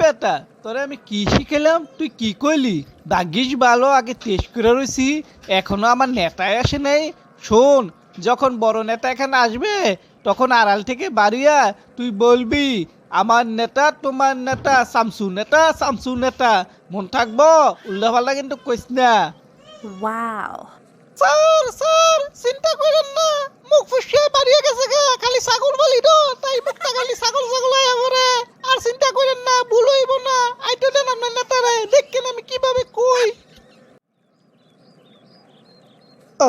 বেটা তোরে আমি কি শিখেলাম তুই কি কইলি? ভাগ্যিস ভালো আগে টেস্ট করে রইছি এখনও আমার নেতায় আসে নাই। শোন যখন বড় নেতা এখানে আসবে তখন আড়াল থেকে বাড়িয়া তুই বলবি আমার নেতা তোমার নেতা শামসু নেতা শামসু নেতা মন থাকব? উল্লাপাল্লা কিন্তু কইস না। Wow. স্যার স্যার চিন্তা করেন না মুখ ফুসকে বাড়িয়ে গেছে গা খালি ছাগল বলি তো তাই মুখটা খালি ছাগল ছাগল হয়ে পড়ে আর চিন্তা করেন না ভুল হইব না আইতো দেন আপনার নেতারে দেখেন আমি কীভাবে কই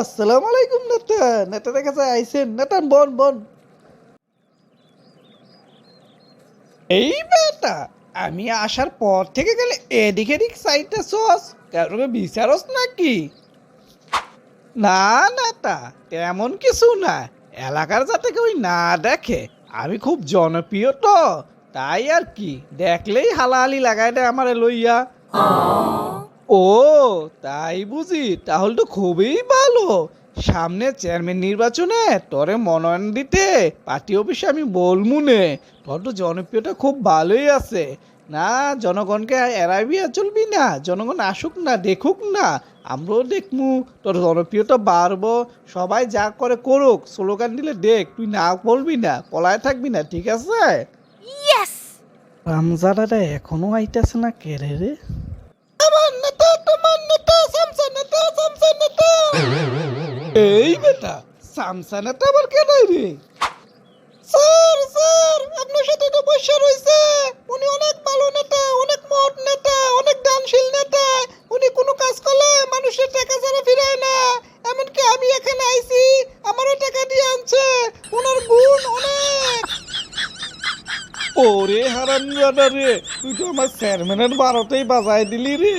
আসসালামু আলাইকুম নেতা কাছে আইছেন নেতা বন বন। এই বেটা আমি আসার পর থেকে গেলে এদিক এদিক সাইডটা সস কারোকে বিচারস নাকি? না না তা তেমন কিছু না। এলাকার যাতে কেউ না দেখে আমি খুব জনপ্রিয় তো। তাই আর কি দেখলেই হালাহালি লাগাই দেয় আমার লইয়া। ও তাই বুঝি তাহলে তো খুবই ভালো সামনে চেয়ারম্যান নির্বাচনে তোরে মনোনয়ন দিতে পার্টি অফিসে আমি বলমুনে তোর তো জনপ্রিয়তা খুব ভালোই আছে। না জনগণকে এড়াবি আর চলবি না জনগণ আসুক না দেখুক না আমরাও দেখমু তোর জনপ্রিয়তা বাড়বো সবাই যা করে করুক স্লোগান দিলে দেখ তুই না বলবি না পলায় থাকবি না ঠিক আছে? Yes! রামজাদাটা এখনও আইতাছে না কেড়ে রে? আমার নেতা তোমার নেতা সামসা নেতা সামসা নেতা এই বেটা সামসা নেতা আবার কেন রে। স্যার স্যার, আপনার সাথে তো বসে রইছে উনি অনেক ভালো নেতা, অনেক মহৎ নেতা, অনেক দানশীল নেতা। উনি কোনো কাজ করলে মানুষের টাকা ছাড়া ফিরায় না। এমনকি আমি এখানে আইছি, আমারও টাকা দিয়ে আনছে। ওনার গুণ অনেক। ওরে হারাম রে, তুই তো আমার চেয়ারম্যানের বারোতেই বাজায় দিলি রে।